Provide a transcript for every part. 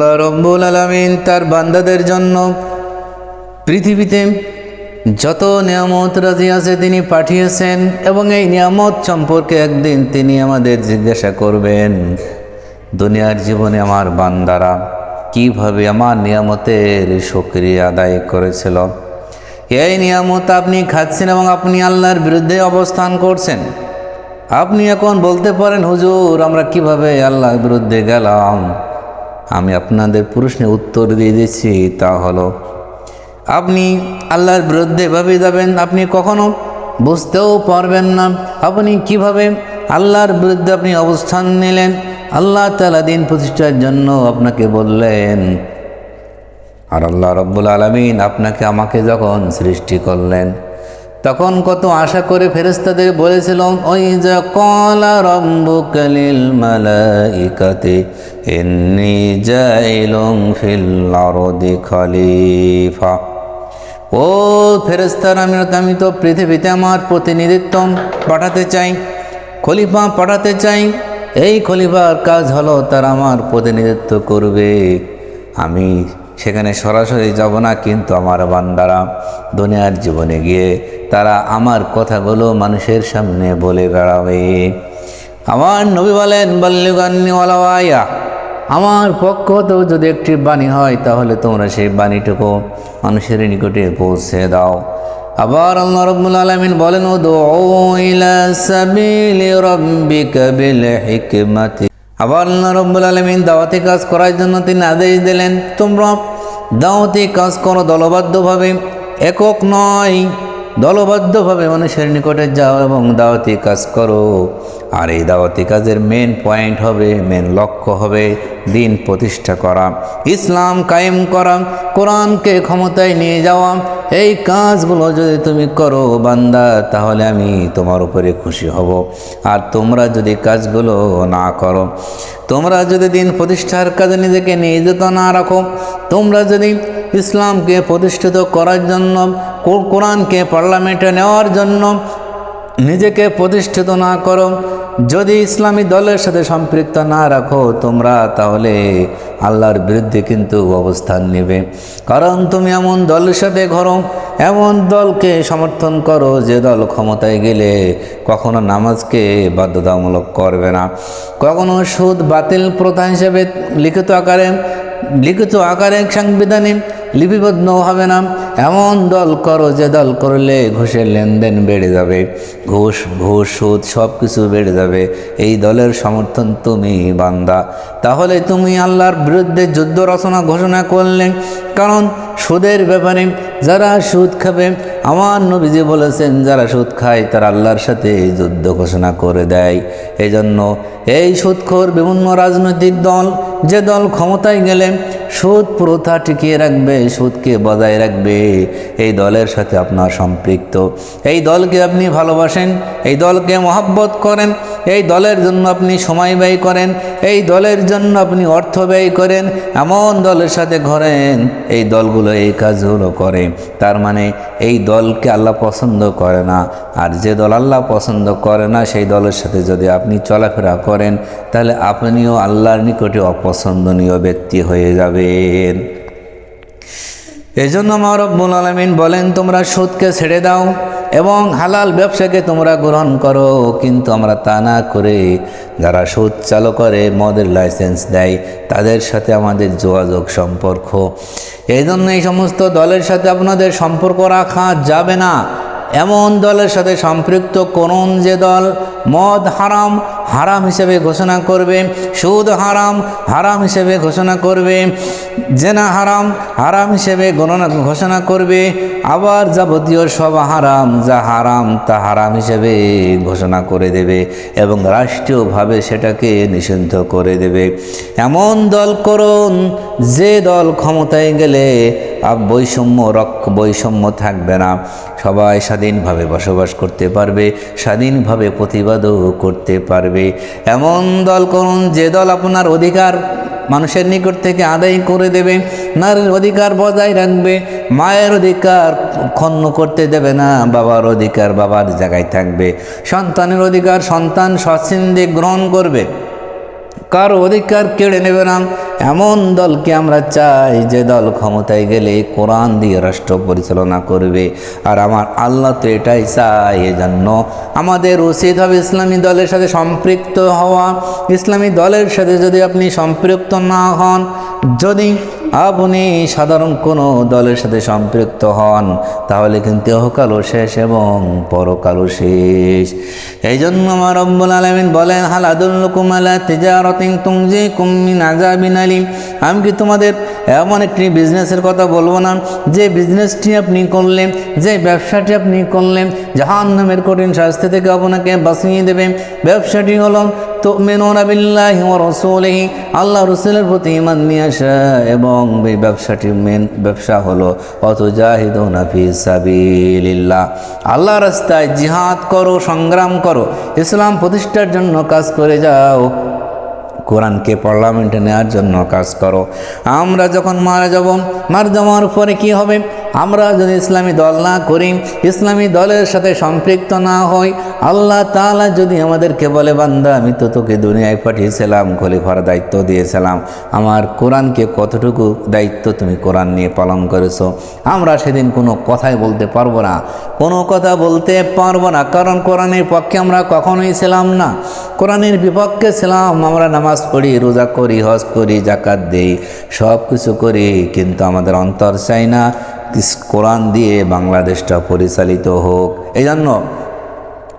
আল্লাহ রব্বুল আলমিন তার বান্দাদের জন্য পৃথিবীতে যত নিয়ামত রাজি আছে তিনি পাঠিয়েছেন এবং এই নিয়ামত সম্পর্কে একদিন তিনি আমাদের জিজ্ঞাসা করবেন, দুনিয়ার জীবনে আমার বান্দারা কীভাবে আমার নিয়ামতের সক্রিয় আদায় করেছিল? এই নিয়ামত আপনি খাচ্ছেন এবং আপনি আল্লাহর বিরুদ্ধে অবস্থান করছেন। আপনি এখন বলতে পারেন, হুজুর, আমরা কীভাবে আল্লাহর বিরুদ্ধে গেলাম? আমি আপনাদের প্রশ্নে উত্তর দিয়ে দিচ্ছি, তা হলো, আপনি আল্লাহর বিরুদ্ধে এভাবে যাবেন, আপনি কখনো বুঝতেও পারবেন না, আপনি কীভাবে আল্লাহর বিরুদ্ধে আপনি অবস্থান নিলেন, আল্লাহ তালা দিন প্রতিষ্ঠার জন্য আপনাকে বললেন। আর আল্লাহ রব্বুল আলমিন আপনাকে আমাকে যখন সৃষ্টি করলেন তখন কত আশা করে ফেরেস্তাদের বলেছিল ওই যে কলা রব্বু কালিল মালাইকাতে এন্নি জাইলুম ফিল আরদি খলিফা। ও ফেরেস্তার আমি আমি তো পৃথিবীতে আমার প্রতিনিধিত্ব পাঠাতে চাই, খলিফা পাঠাতে চাই। এই খলিফার কাজ হলো তার আমার প্রতিনিধিত্ব করবে। আমি সেখানে সরাসরি যাব না, কিন্তু আমার বান্দারা দুনিয়ার জীবনে গিয়ে তারা আমার কথাগুলো মানুষের সামনে বলে বেড়াবে। আমার নবী বলেন বল্লুগান্নিওয়ালাওয়াইয়া আমার পক্ষ হতেও যদি একটি বাণী হয়, তাহলে তোমরা সেই বাণীটুকু মানুষের নিকটে পৌঁছে দাও। আবার আল্লাহ রাব্বুল আলামিন বলেন ও রাব্বিকা আবার আল্লাহ রাব্বুল আলামিন দাওয়াতি কাজ করার জন্য তিনি আদেশ দিলেন, তোমরা দাওয়াতি কাজ করো, দলবদ্ধভাবে। একক নয়, দলবদ্ধভাবে মানুষের নিকটে যাও এবং দাওয়াতি কাজ করো। আর এই দাওয়াতি কাজের মেন পয়েন্ট হবে মেন লক্ষ্য হবে দিন প্রতিষ্ঠা করা, ইসলাম কায়েম করা, কোরআনকে ক্ষমতায় নিয়ে যাওয়া এই কাজগুলো যদি তুমি করো বান্দা, তাহলে আমি তোমার উপরে খুশি হব। আর তোমরা যদি কাজগুলো না করো, তোমরা যদি দিন প্রতিষ্ঠার কাজে নিজেকে নিয়োজিত না রাখো, তোমরা যদি ইসলামকে প্রতিষ্ঠিত করার জন্য কোরআনকে পার্লামেন্টে নেওয়ার জন্য নিজেকে প্রতিষ্ঠিত না করো। যদি ইসলামী দলের সাথে সম্পৃক্ত না রাখো তোমরা, তাহলে আল্লাহর বিরুদ্ধে কিন্তু অবস্থান নেবে। কারণ তুমি এমন দলের সাথে ঘরো, এমন দলকে সমর্থন করো যে দল ক্ষমতায় গেলে কখনো নামাজকে বাধ্যতামূলক করবে না। কখনো সুদ, বাতিল, প্রথা হিসেবে লিখিত আকারে লিখিত আকারে সাংবিধানিক লিপিবদ্ধ হবে না। এমন দল করো যে দল করলে ঘুষের লেনদেন বেড়ে যাবে। ঘুষ ঘুষ, সুদ সব কিছু বেড়ে যাবে। এই দলের সমর্থন তুমি বান্দা। তাহলে তুমি আল্লাহর বিরুদ্ধে যুদ্ধ রচনা ঘোষণা করলে। কারণ সুদের ব্যাপারে যারা সুদ খাবে আমার নবীজি বলেছেন, যারা সুদ খায় তারা আল্লাহর সাথে এই যুদ্ধ ঘোষণা করে দেয়। এই জন্য এই সুদখোর বিভিন্ন রাজনৈতিক দল, যে দল ক্ষমতায় গেলে সুদ প্রথা টিকিয়ে রাখবে, সুদকে বজায় রাখবে, এই দলের সাথে আপনার সম্পৃক্ত। এই দলকে আপনি ভালোবাসেন, এই দলকে মহাব্বত করেন, এই দলের জন্য আপনি সময় ব্যয় করেন, এই দলের জন্য আপনি অর্থ ব্যয় করেন, এমন দলের সাথে ঘরেন, এই দলগুলো এই কাজগুলো করে। তার মানে এই দলকে আল্লাহ পছন্দ করে না। আর যে দল আল্লাহ পছন্দ করে না, সেই দলের সাথে যদি আপনি চলাফেরা করেন, তাহলে আপনিও আল্লাহর নিকটে অপছন্দনীয় ব্যক্তি হয়ে যাবেন। এই জন্য রব্বুল আলমিন বলেন, তোমরা সুদকে ছেড়ে দাও। এবং হালাল ব্যবসাকে তোমরা গ্রহণ করো, কিন্তু আমরা তা না করে যারা সুদ চালু করে, মদের লাইসেন্স দেয়, তাদের সাথে আমাদের যোগাযোগ সম্পর্ক। এই জন্য এই সমস্ত দলের সাথে আপনাদের সম্পর্ক রাখা যাবে না। এমন দলের সাথে সম্পৃক্ত করুন যে দল মদ হারাম হারাম হিসেবে ঘোষণা করবে, সুদ হারাম হারাম হিসেবে ঘোষণা করবে, জেনা হারাম হারাম হিসেবে গণনা, ঘোষণা করবে, আবার যাবতীয় সব হারাম যা হারাম তা হারাম হিসেবে ঘোষণা করে দেবে এবং রাষ্ট্রীয়ভাবে সেটাকে নিষিদ্ধ করে দেবে। এমন দল করুন যে দল ক্ষমতায় গেলে বৈষম্য রক্ষ বৈষম্য থাকবে না। সবাই স্বাধীনভাবে বসবাস করতে পারবে, স্বাধীনভাবে প্রতিবাদও করতে পারবে। এমন দল করুন, যে দল আপনার অধিকার মানুষের নিকট থেকে আদায় করে দেবে, নারীর অধিকার বজায় রাখবে, মায়ের অধিকার ক্ষণ্ণ করতে দেবে না, বাবার অধিকার বাবার জায়গায় থাকবে। সন্তানের অধিকার সন্তান স্বচ্ছন্দে গ্রহণ করবে। কারও অধিকার কেড়ে নেবে না। এমন দলকে আমরা চাই যে দল ক্ষমতায় গেলে কোরআন দিয়ে রাষ্ট্র পরিচালনা করবে। আর আমার আল্লাহ তো এটাই চাই এজন্য আমাদের উচিত হবে ইসলামী দলের সাথে সম্পৃক্ত হওয়া। ইসলামী দলের সাথে যদি আপনি সম্পৃক্ত না হন যদি আপনি সাধারণ কোনো দলের সাথে সম্পৃক্ত হন, তাহলে কিন্তু ইহকালও শেষ এবং পরকালও শেষ। এই জন্য আমার রব্বুল আলমিন বলেন, হাল আদুল্লুকুম আলা তিজারতিন তুমজি কুমিন আজাবিন আলিম। আমি কি তোমাদের এমন একটি বিজনেসের কথা বলব না? যে বিজনেসটি আপনি করলেন, যে ব্যবসাটি আপনি করলেন জাহান নামের কঠিন শাস্তি থেকে আপনাকে বাঁচিয়ে দেবে। ব্যবসাটি হলো তো মেনোনাবিল্লাহ রসুলহি, আল্লাহ রসুলের প্রতি ইমান নিয়ে আসা এবং এই ব্যবসাটি মেন ব্যবসা হলো অত জাহিদ নাফি সাবিল্লাহ আল্লাহ রাস্তায় জিহাদ করো, সংগ্রাম করো, ইসলাম প্রতিষ্ঠার জন্য কাজ করে যাও, কোরআনকে পার্লামেন্টে নেওয়ার জন্য কাজ করো। আমরা যখন মারা যাব, মারা যাওয়ার পরে কী হবে? আমরা যদি ইসলামী দল না করি, ইসলামী দলের সাথে সম্পৃক্ত না হই আল্লাহ তাআলা যদি আমাদেরকে বলে, বান্দা, আমি তো তোকে দুনিয়ায় পাঠিয়েছিলাম, খলিফার দায়িত্ব দিয়েছিলাম। আমার কোরআনকে কতটুকু দায়িত্ব তুমি কোরআন নিয়ে পালন করেছ? আমরা সেদিন কোনো কথাই বলতে পারব না। কোনো কথা বলতে পারব না। কারণ কোরআনের পক্ষে আমরা কখনোই ছিলাম না। কোরআনের বিপক্ষে ছিলাম। আমরা নামাজ পড়ি, রোজা করি, হজ করি জাকাত দেই সব কিছু করি, কিন্তু আমাদের অন্তর চাই না। কোরআন দিয়ে বাংলাদেশটা পরিচালিত হোক। এই জন্য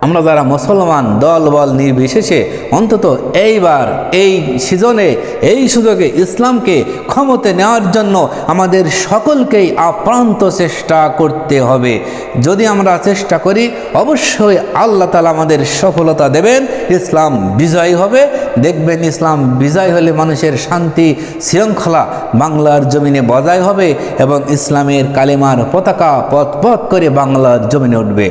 আমরা যারা মুসলমান দল বল নির্বিশেষে অন্তত এইবার, এই সিজনে, এই সুযোগে ইসলামকে ক্ষমতে নেওয়ার জন্য আমাদের সকলকেই আপ্রান্ত চেষ্টা করতে হবে। যদি আমরা চেষ্টা করি, অবশ্যই আল্লাহ তালা আমাদের সফলতা দেবেন, ইসলাম বিজয় হবে। দেখবেন ইসলাম বিজয় হলে মানুষের শান্তি শৃঙ্খলা বাংলার জমিনে বজায় হবে এবং ইসলামের কালেমার পতাকা পথ পথ করে বাংলার জমিনে উঠবে।